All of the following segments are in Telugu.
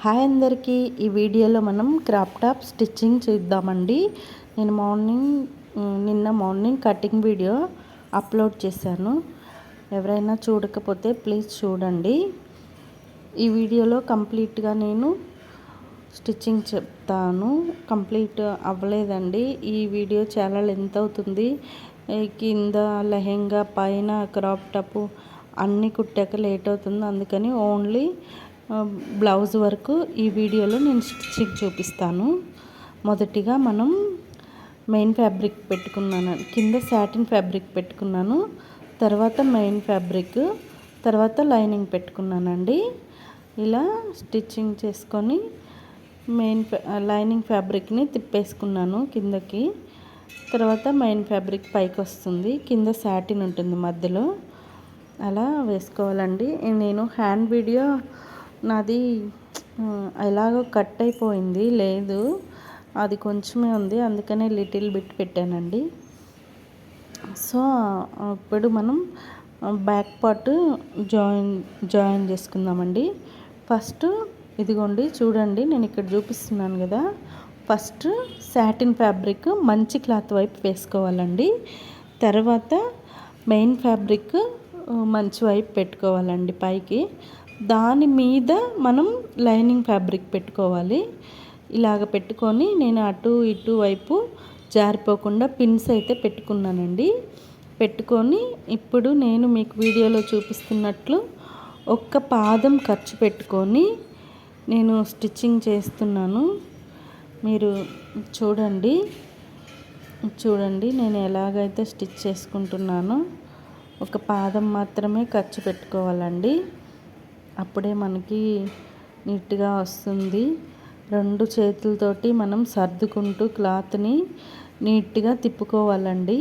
హాయ్ అందరికీ. ఈ వీడియోలో మనం క్రాప్ టాప్ స్టిచ్చింగ్ చేద్దామండి. నేను మార్నింగ్ నిన్న మార్నింగ్ కటింగ్ వీడియో అప్లోడ్ చేశాను. ఎవరైనా చూడకపోతే ప్లీజ్ చూడండి. ఈ వీడియోలో కంప్లీట్గా నేను స్టిచ్చింగ్ చెప్తాను. కంప్లీట్ అవ్వలేదండి. ఈ వీడియో చాలా లెంత్ అవుతుంది. కింద లెహెంగా పైన క్రాప్ టాప్ అన్నీ కుట్టాక లేట్ అవుతుంది. అందుకని ఓన్లీ బ్లౌజ్ వరకు ఈ వీడియోలో నేను స్టిచ్చింగ్ చూపిస్తాను. మొదటిగా మనం మెయిన్ ఫ్యాబ్రిక్ పెట్టుకున్నాను. కింద సాటిన్ ఫ్యాబ్రిక్ పెట్టుకున్నాను. తర్వాత మెయిన్ ఫ్యాబ్రిక్ తర్వాత లైనింగ్ పెట్టుకున్నానండి. ఇలా స్టిచ్చింగ్ చేసుకొని మెయిన్ లైనింగ్ ఫ్యాబ్రిక్ని తిప్పేసుకున్నాను కిందకి. తర్వాత మెయిన్ ఫ్యాబ్రిక్ పైకి వస్తుంది. కింద సాటిన్ ఉంటుంది మధ్యలో. అలా వేసుకోవాలండి. నేను హ్యాండ్ వీడియో నాది ఎలాగో కట్ అయిపోయింది లేదు. అది కొంచెమే ఉంది అందుకనే లిటిల్ బిట్ పెట్టానండి. సో ఇప్పుడు మనం బ్యాక్ పార్ట్ జాయిన్ జాయిన్ చేసుకుందామండి. ఫస్ట్ ఇదిగోండి చూడండి నేను ఇక్కడ చూపిస్తున్నాను కదా. ఫస్ట్ సాటిన్ ఫ్యాబ్రిక్ మంచి క్లాత్ వైపు వేసుకోవాలండి. తర్వాత మెయిన్ ఫ్యాబ్రిక్ మంచి వైపు పెట్టుకోవాలండి పైకి. దాని మీద మనం లైనింగ్ ఫ్యాబ్రిక్ పెట్టుకోవాలి. ఇలాగ పెట్టుకొని నేను అటు ఇటు వైపు జారిపోకుండా పిన్స్ అయితే పెట్టుకున్నానండి. పెట్టుకొని ఇప్పుడు నేను మీకు వీడియోలో చూపిస్తున్నట్లు ఒక్క పాదం ఖర్చు పెట్టుకొని నేను స్టిచ్చింగ్ చేస్తున్నాను. మీరు చూడండి. చూడండి నేను ఎలాగైతే స్టిచ్ చేసుకుంటున్నానో ఒక పాదం మాత్రమే ఖర్చు పెట్టుకోవాలండి. అప్పుడే మనకి నీట్గా వస్తుంది. రెండు చేతులతోటి మనం సర్దుకుంటూ క్లాత్ని నీట్గా తిప్పుకోవాలండి.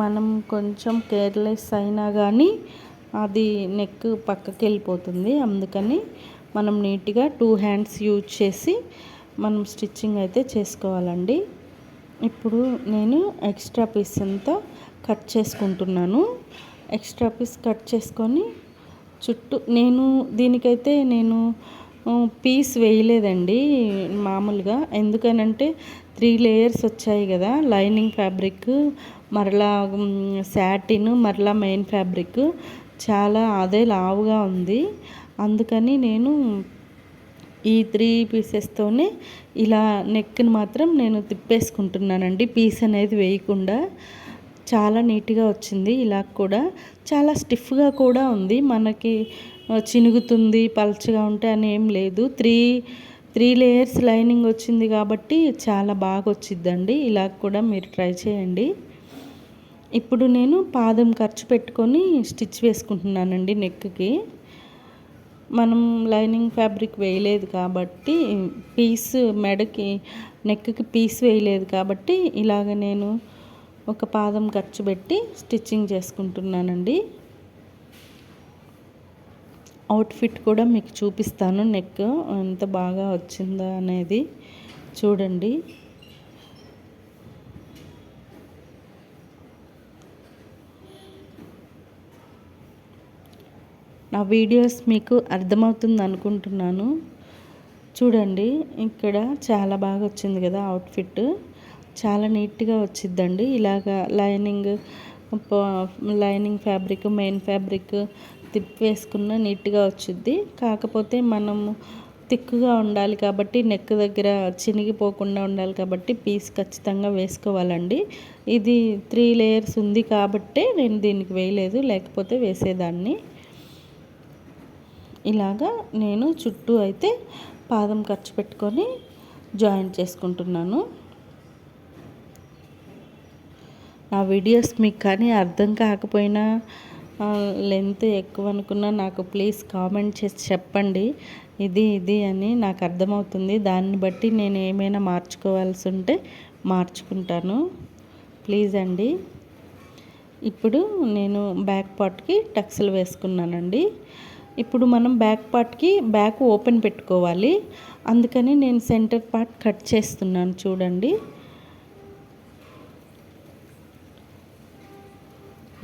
మనం కొంచెం కేర్లెస్ అయినా కానీ అది నెక్ పక్కకి వెళ్ళిపోతుంది అందుకని మనం నీట్గా టూ హ్యాండ్స్ యూజ్ చేసి మనం స్టిచ్చింగ్ అయితే చేసుకోవాలండి. ఇప్పుడు నేను ఎక్స్ట్రా పీస్ అంతా కట్ చేసుకుంటున్నాను. ఎక్స్ట్రా పీస్ కట్ చేసుకొని చుట్టూ నేను దీనికైతే నేను పీస్ వేయలేదండి మామూలుగా. ఎందుకనంటే త్రీ లేయర్స్ వచ్చాయి కదా లైనింగ్ ఫ్యాబ్రిక్ మరలా శాటిన్ మరలా మెయిన్ ఫ్యాబ్రిక్. చాలా అదే లావుగా ఉంది. అందుకని నేను ఈ త్రీ పీసెస్తోనే ఇలా నెక్ని మాత్రం నేను తిప్పేసుకుంటున్నానండి పీస్ అనేది వేయకుండా. చాలా నీట్గా వచ్చింది. ఇలా కూడా చాలా స్టిఫ్గా కూడా ఉంది. మనకి చినుగుతుంది పల్చగా ఉంటే అని ఏం లేదు. త్రీ త్రీ లేయర్స్ లైనింగ్ వచ్చింది కాబట్టి చాలా బాగా వచ్చిద్దండి. ఇలా కూడా మీరు ట్రై చేయండి. ఇప్పుడు నేను పాదం ఖర్చు పెట్టుకొని స్టిచ్ వేసుకుంటున్నానండి నెక్కి. మనం లైనింగ్ ఫ్యాబ్రిక్ వేయలేదు కాబట్టి పీస్ మెడకి నెక్కి పీస్ వేయలేదు కాబట్టి ఇలాగ నేను ఒక పాదం ఖర్చు పెట్టి స్టిచ్చింగ్ చేసుకుంటున్నానండి. అవుట్ఫిట్ కూడా మీకు చూపిస్తాను. నెక్ ఎంత బాగా వచ్చిందా అనేది చూడండి. నా వీడియోస్ మీకు అర్థమవుతుంది అనుకుంటున్నాను. చూడండి ఇక్కడ చాలా బాగా వచ్చింది కదా అవుట్ఫిట్ చాలా నీట్గా వచ్చిద్దండి. ఇలాగా lining lining fabric main fabric తిప్పేసుకున్న నీట్గా వచ్చిద్ది. కాకపోతే మనము తిక్కుగా ఉండాలి కాబట్టి నెక్ దగ్గర చినిగిపోకుండా ఉండాలి కాబట్టి పీస్ ఖచ్చితంగా వేసుకోవాలండి. ఇది త్రీ లేయర్స్ ఉంది కాబట్టే నేను దీనికి వేయలేదు లేకపోతే వేసేదాన్ని. ఇలాగా నేను చుట్టూ అయితే పాదం ఖర్చు పెట్టుకొని జాయింట్ చేసుకుంటున్నాను. నా వీడియోస్ మీకు కానీ అర్థం కాకపోయినా లెంత్ ఎక్కువ అనుకున్నా నాకు ప్లీజ్ కామెంట్ చేసి చెప్పండి. ఇది ఇది అని నాకు అర్థమవుతుంది. దాన్ని బట్టి నేను ఏమైనా మార్చుకోవాల్సి ఉంటే మార్చుకుంటాను. ప్లీజ్ అండి. ఇప్పుడు నేను బ్యాక్ పార్ట్కి టక్స్లు వేసుకున్నానండి. ఇప్పుడు మనం బ్యాక్ పార్ట్కి బ్యాక్ ఓపెన్ పెట్టుకోవాలి. అందుకని నేను సెంటర్ పార్ట్ కట్ చేస్తున్నాను చూడండి.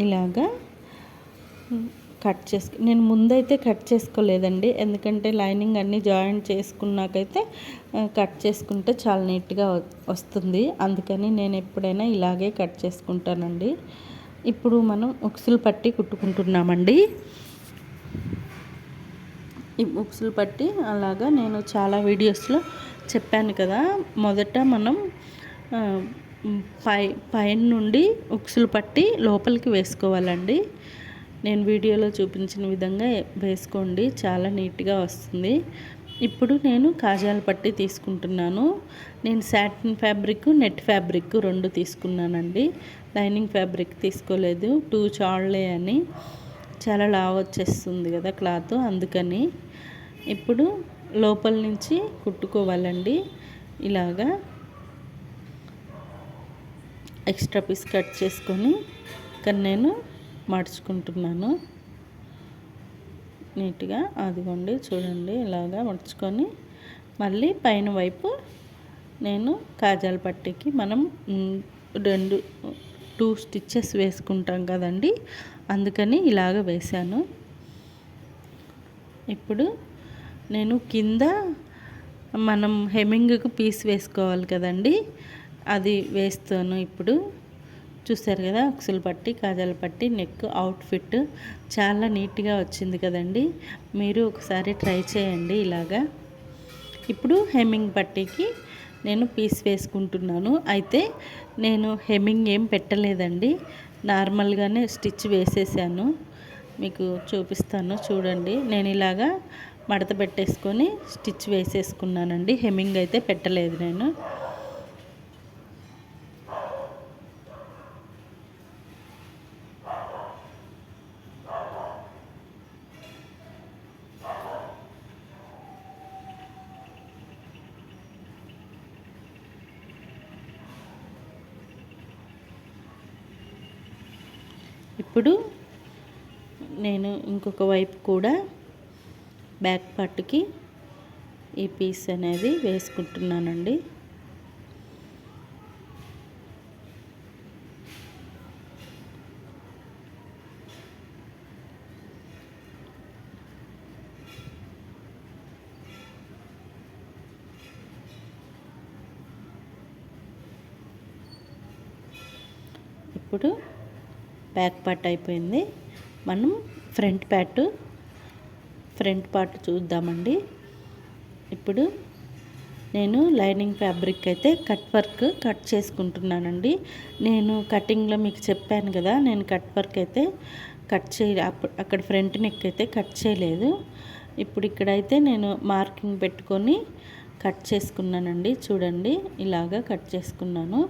ఇలాగా కట్ చేసుకు నేను ముందైతే కట్ చేసుకోలేదండి. ఎందుకంటే లైనింగ్ అన్నీ జాయింట్ చేసుకున్నాకైతే కట్ చేసుకుంటే చాలా నీట్గా వస్తుంది. అందుకని నేను ఎప్పుడైనా ఇలాగే కట్ చేసుకుంటానండి. ఇప్పుడు మనం ఉక్సులు పట్టి కుట్టుకుంటున్నామండి. ఈ ఉక్సులు పట్టి అలాగా నేను చాలా వీడియోస్లో చెప్పాను కదా. మొదట మనం పై పైన నుండి ఉక్సులు పట్టి లోపలికి వేసుకోవాలండి. నేను వీడియోలో చూపించిన విధంగా వేసుకోండి. చాలా నీట్గా వస్తుంది. ఇప్పుడు నేను కాజాల పట్టి తీసుకుంటున్నాను. నేను సాటిన్ ఫ్యాబ్రిక్ నెట్ ఫ్యాబ్రిక్ రెండు తీసుకున్నానండి. లైనింగ్ ఫ్యాబ్రిక్ తీసుకోలేదు. టూ చాళ్ళే అని. చాలా లావ్ వచ్చేస్తుంది కదా క్లాత్ అందుకని. ఇప్పుడు లోపల నుంచి కుట్టుకోవాలండి. ఇలాగా ఎక్స్ట్రా పీస్ కట్ చేసుకొని ఇక్కడ నేను మడుచుకుంటున్నాను. నీట్గా అదిగోండి చూడండి ఇలాగా మడుచుకొని మళ్ళీ పైన వైపు నేను కాజాల పట్టికి మనం రెండు టూ స్టిచ్చెస్ వేసుకుంటాం కదండి అందుకని ఇలాగ వేశాను. ఇప్పుడు నేను కింద మనం హెమింగ్కు పీస్ వేసుకోవాలి కదండి అది వేస్తాను ఇప్పుడు. చూస్తారు కదా అక్సులు పట్టి కాజాలు పట్టి నెక్ అవుట్ఫిట్ చాలా నీట్గా వచ్చింది కదండి. మీరు ఒకసారి ట్రై చేయండి ఇలాగా. ఇప్పుడు హెమ్మింగ్ పట్టీకి నేను పీస్ వేసుకుంటున్నాను. అయితే నేను హెమ్మింగ్ ఏం పెట్టలేదండి. నార్మల్గానే స్టిచ్ వేసేసాను. మీకు చూపిస్తాను చూడండి. నేను ఇలాగా మడత పెట్టేసుకొని స్టిచ్ వేసేసుకున్నానండి. హెమ్మింగ్ అయితే పెట్టలేదు నేను. ఇప్పుడు నేను ఇంకొక వైపు కూడా బ్యాక్ పార్ట్కి ఈ పీస్ అనేది వేసుకుంటున్నానండి ఇప్పుడు బ్యాక్ పార్ట్ అయిపోయింది. మనం ఫ్రంట్ పార్ట్ ఫ్రంట్ పార్ట్ చూద్దామండి. ఇప్పుడు నేను లైనింగ్ ఫ్యాబ్రిక్ అయితే కట్ వర్క్ కట్ చేసుకుంటున్నానండి. నేను కటింగ్లో మీకు చెప్పాను కదా నేను కట్ వర్క్ అయితే కట్ చేయ అక్కడ ఫ్రంట్ నెక్ అయితే కట్ చేయలేదు. ఇప్పుడు ఇక్కడైతే నేను మార్కింగ్ పెట్టుకొని కట్ చేసుకున్నానండి. చూడండి ఇలాగా కట్ చేసుకున్నాను.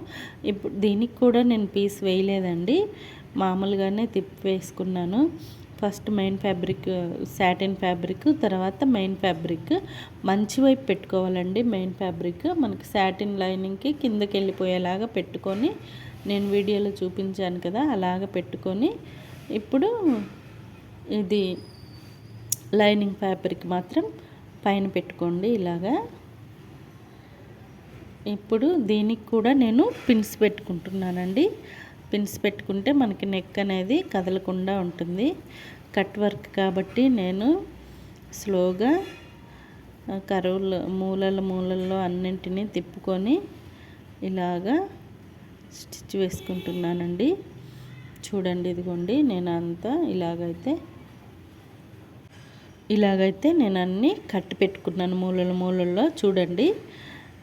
ఇప్పుడు దీనికి కూడా నేను పీస్ వేయలేదండి. మామూలుగానే తిప్పి వేసుకున్నాను first main fabric satin fabric తర్వాత మెయిన్ ఫ్యాబ్రిక్. మంచి వైపు పెట్టుకోవాలండి మెయిన్ ఫ్యాబ్రిక్. మనకి సాటిన్ లైనింగ్కి కిందకి వెళ్ళిపోయేలాగా పెట్టుకొని నేను వీడియోలో చూపించాను కదా అలాగ పెట్టుకొని. ఇప్పుడు ఇది లైనింగ్ ఫ్యాబ్రిక్ మాత్రం పైన పెట్టుకోండి ఇలాగా. ఇప్పుడు దీనికి కూడా నేను పిన్స్ పెట్టుకుంటున్నానండి. పిన్స్ పెట్టుకుంటే మనకి నెక్ అనేది కదలకుండా ఉంటుంది. కట్ వర్క్ కాబట్టి నేను స్లోగా కరువులు మూలల మూలల్లో అన్నింటినీ తిప్పుకొని ఇలాగా స్టిచ్ వేసుకుంటున్నానండి. చూడండి ఇదిగోండి నేను అంతా ఇలాగైతే ఇలాగైతే నేను అన్నీ కట్టి పెట్టుకున్నాను మూలల మూలల్లో. చూడండి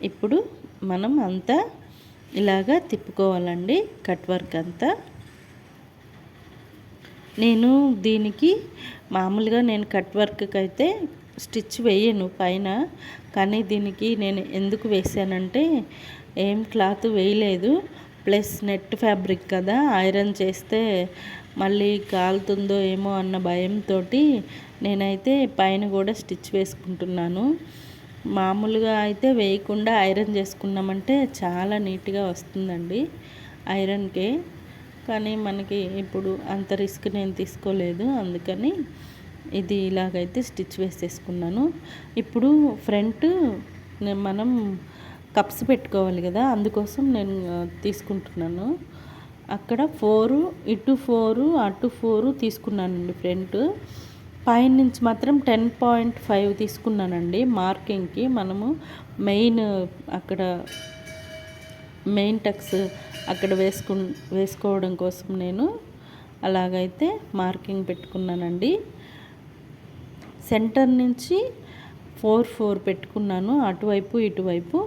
ఇప్పుడు మనం అంతా ఇలాగా తిప్పుకోవాలండి కట్ వర్క్ అంతా. నేను దీనికి మామూలుగా నేను కట్ వర్క్కి అయితే స్టిచ్ వేయను పైన కానీ దీనికి నేను ఎందుకు వేసానంటే ఏం క్లాత్ వేయలేదు. ప్లస్ నెట్ ఫ్యాబ్రిక్ కదా ఐరన్ చేస్తే మళ్ళీ కాలుతుందో ఏమో అన్న భయంతో నేనైతే పైన కూడా స్టిచ్ వేసుకుంటున్నాను. మామూలుగా అయితే వేయకుండా ఐరన్ చేసుకున్నామంటే చాలా నీట్గా వస్తుందండి ఐరన్కే. కానీ మనకి ఇప్పుడు అంత రిస్క్ నేను తీసుకోలేదు. అందుకని ఇది ఇలాగైతే స్టిచ్ వేసేసుకున్నాను. ఇప్పుడు ఫ్రంట్ మనం కప్స్ పెట్టుకోవాలి కదా అందుకోసం నేను తీసుకుంటున్నాను. అక్కడ ఫోరు ఇటు ఫోరు అటు ఫోరు తీసుకున్నానండి ఫ్రంట్. పైన నుంచి మాత్రం టెన్ పాయింట్ ఫైవ్ తీసుకున్నానండి మార్కింగ్కి. మనము మెయిన్ అక్కడ మెయిన్ టక్స్ అక్కడ వేసుకు వేసుకోవడం కోసం నేను అలాగైతే మార్కింగ్ పెట్టుకున్నానండి. సెంటర్ నుంచి ఫోర్ ఫోర్ పెట్టుకున్నాను అటువైపు ఇటువైపు.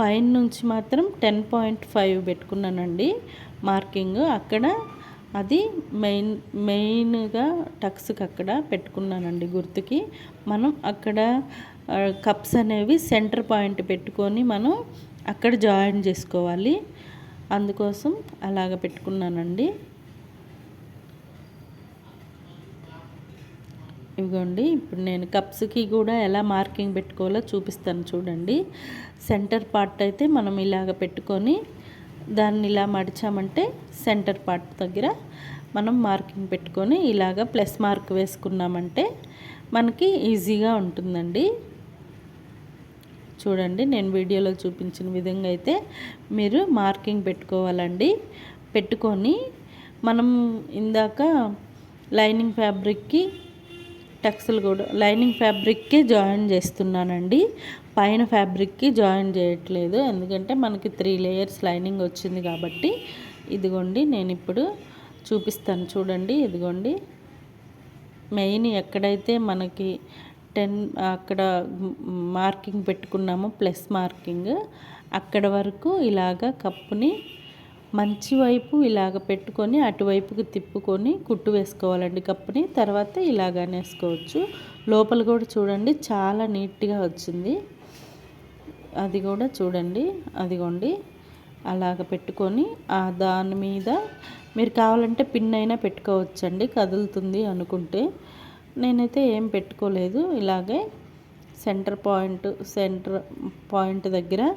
పైన నుంచి మాత్రం టెన్ పాయింట్ ఫైవ్ పెట్టుకున్నానండి మార్కింగ్. అక్కడ అది మెయిన్ మెయిన్గా టక్స్కి అక్కడ పెట్టుకున్నానండి గుర్తుకి. మనం అక్కడ కప్స్ అనేవి సెంటర్ పాయింట్ పెట్టుకొని మనం అక్కడ జాయిన్ చేసుకోవాలి. అందుకోసం అలాగ పెట్టుకున్నానండి. ఇదిగోండి ఇప్పుడు నేను కప్స్కి కూడా ఎలా మార్కింగ్ పెట్టుకోవాలో చూపిస్తాను చూడండి. సెంటర్ పార్ట్ అయితే మనం ఇలాగ పెట్టుకొని దాన్ని ఇలా మడిచామంటే సెంటర్ పార్ట్ దగ్గర మనం మార్కింగ్ పెట్టుకొని ఇలాగ ప్లస్ మార్క్ వేసుకున్నామంటే మనకి ఈజీగా ఉంటుందండి. చూడండి నేను వీడియోలో చూపించిన విధంగా అయితే మీరు మార్కింగ్ పెట్టుకోవాలండి. పెట్టుకొని మనం ఇందాక లైనింగ్ ఫ్యాబ్రిక్కి టక్స్లు కూడా లైనింగ్ ఫ్యాబ్రిక్కే జాయిన్ చేస్తున్నానండి. పైన ఫ్యాబ్రిక్కి జాయిన్ చేయట్లేదు. ఎందుకంటే మనకి త్రీ లేయర్స్ లైనింగ్ వచ్చింది కాబట్టి ఇదిగోండి నేను ఇప్పుడు చూపిస్తాను చూడండి ఇదిగోండి. మెయిన్ ఎక్కడైతే మనకి టెన్ అక్కడ మార్కింగ్ పెట్టుకున్నామో ప్లస్ మార్కింగ్ అక్కడ వరకు ఇలాగ కప్పుని మంచి వైపు ఇలాగ పెట్టుకొని అటువైపుకి తిప్పుకొని కుట్టు వేసుకోవాలండి కప్పుని. తర్వాత ఇలాగ వేసుకోవచ్చు. లోపల కూడా చూడండి చాలా నీట్గా వచ్చింది. అది కూడా చూడండి అదిగోండి. అలాగ పెట్టుకొని ఆ దాని మీద మీరు కావాలంటే పిన్ అయినా పెట్టుకోవచ్చండి కదులుతుంది అనుకుంటే. నేనైతే ఏం పెట్టుకోలేదు ఇలాగే సెంటర్ పాయింట్ సెంటర్ పాయింట్ దగ్గర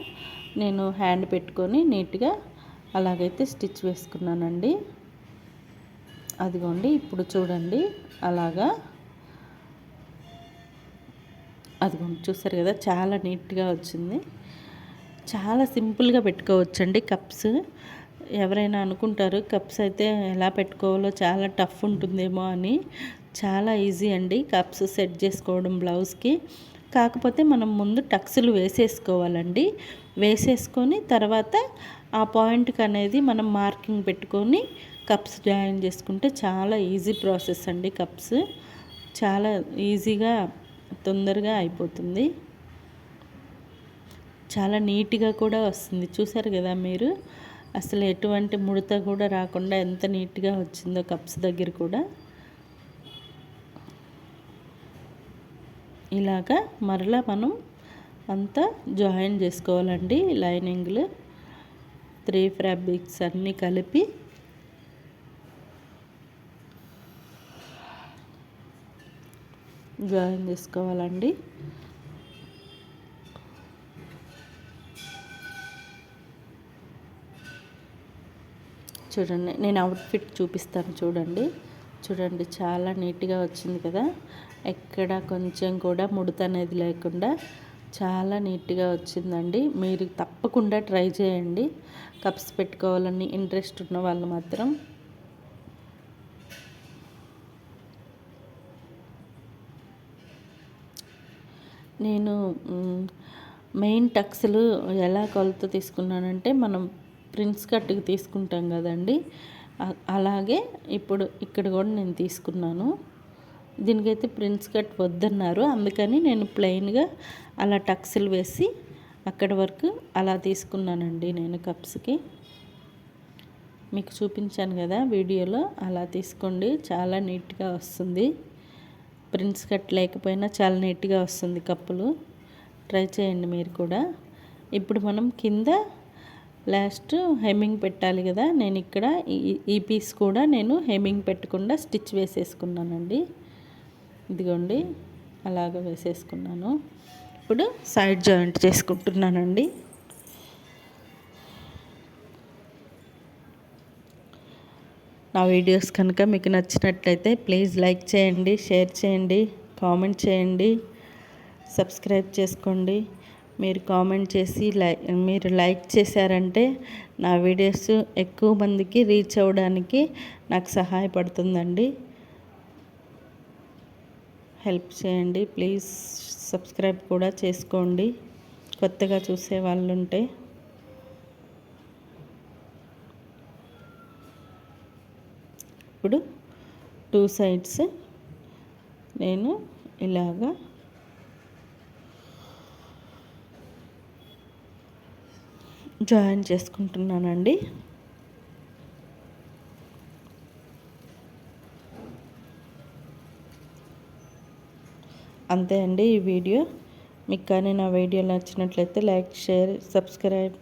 నేను హ్యాండ్ పెట్టుకొని నీట్గా అలాగైతే స్టిచ్ వేసుకున్నానండి. అదిగోండి ఇప్పుడు చూడండి అలాగా. అదిగోండి చూసారు కదా చాలా నీట్గా వచ్చింది. చాలా సింపుల్గా పెట్టుకోవచ్చండి కప్స్. ఎవరైనా అనుకుంటారు కప్స్ అయితే ఎలా పెట్టుకోవాలో చాలా టఫ్ ఉంటుందేమో అని. చాలా ఈజీ అండి కప్స్ సెట్ చేసుకోవడం బ్లౌజ్కి. కాకపోతే మనం ముందు టక్స్లు వేసేసుకోవాలండి. వేసేసుకొని తర్వాత ఆ పాయింట్కి అనేది మనం మార్కింగ్ పెట్టుకొని కప్స్ జాయిన్ చేసుకుంటే చాలా ఈజీ ప్రాసెస్ అండి కప్స్. చాలా ఈజీగా తొందరగా అయిపోతుంది. చాలా నీట్గా కూడా వస్తుంది. చూసారు కదా మీరు? అసలు ఎటువంటి ముడత కూడా రాకుండా ఎంత నీట్గా వచ్చిందో కప్స్ దగ్గర కూడా. ఇలాగా మరలా మనం అంతా జాయిన్ చేసుకోవాలండి లైనింగ్లు. త్రీ ఫ్యాబ్రిక్స్ అన్నీ కలిపి జాయిన్ చేసుకోవాలండి. చూడండి నేను అవుట్ఫిట్ చూపిస్తాను చూడండి. చూడండి చాలా నీట్గా వచ్చింది కదా. ఎక్కడ కొంచెం కూడా ముడత అనేది లేకుండా చాలా నీట్గా వచ్చిందండి. మీరు తప్పకుండా ట్రై చేయండి. కప్స్ పెట్టుకోవాలని ఇంట్రెస్ట్ ఉన్న వాళ్ళు మాత్రం. నేను మెయిన్ టక్స్లు ఎలా కొలత తీసుకున్నానంటే మనం ప్రిన్స్ కట్టుకు తీసుకుంటాం కదండి. అలాగే ఇప్పుడు ఇక్కడ కూడా నేను తీసుకున్నాను. దీనికైతే ప్రిన్స్ కట్ వద్దన్నారు. అందుకని నేను ప్లెయిన్గా అలా టక్స్లు వేసి అక్కడ వరకు అలా తీసుకున్నానండి నేను కప్స్కి. మీకు చూపించాను కదా వీడియోలో. అలా తీసుకోండి. చాలా నీట్గా వస్తుంది. ప్రిన్స్ కట్ లేకపోయినా చాలా నీట్గా వస్తుంది కప్పులు. ట్రై చేయండి మీరు కూడా. ఇప్పుడు మనం కింద లాస్ట్ హెమ్మింగ్ పెట్టాలి కదా. నేను ఇక్కడ ఈ పీస్ కూడా నేను హెమ్మింగ్ పెట్టకుండా స్టిచ్ వేసేసుకున్నానండి. ఇదిగోండి అలాగ వేసేసుకున్నాను. ఇప్పుడు సైడ్ జాయింట్ చేసుకుంటున్నానండి. నా వీడియోస్ కనుక మీకు నచ్చినట్లయితే ప్లీజ్ లైక్ చేయండి షేర్ చేయండి కామెంట్ చేయండి సబ్స్క్రైబ్ చేసుకోండి. మీరు కామెంట్ చేసి లై మీరు లైక్ చేశారంటే నా వీడియోస్ ఎక్కువ మందికి రీచ్ అవ్వడానికి నాకు సహాయపడుతుందండి. హెల్ప్ చేయండి. ప్లీజ్ సబ్స్క్రైబ్ కూడా చేసుకోండి. కొత్తగా చూసే వాళ్ళు ఉంటే ఇప్పుడు టూ సైడ్స్ నేను ఇలాగా జాయిన్ చేసుకుంటున్నానండి. అంతే అండి ఈ వీడియో. మీకు కానీ నా వీడియో నచ్చినట్లయితే లైక్ షేర్ సబ్స్క్రైబ్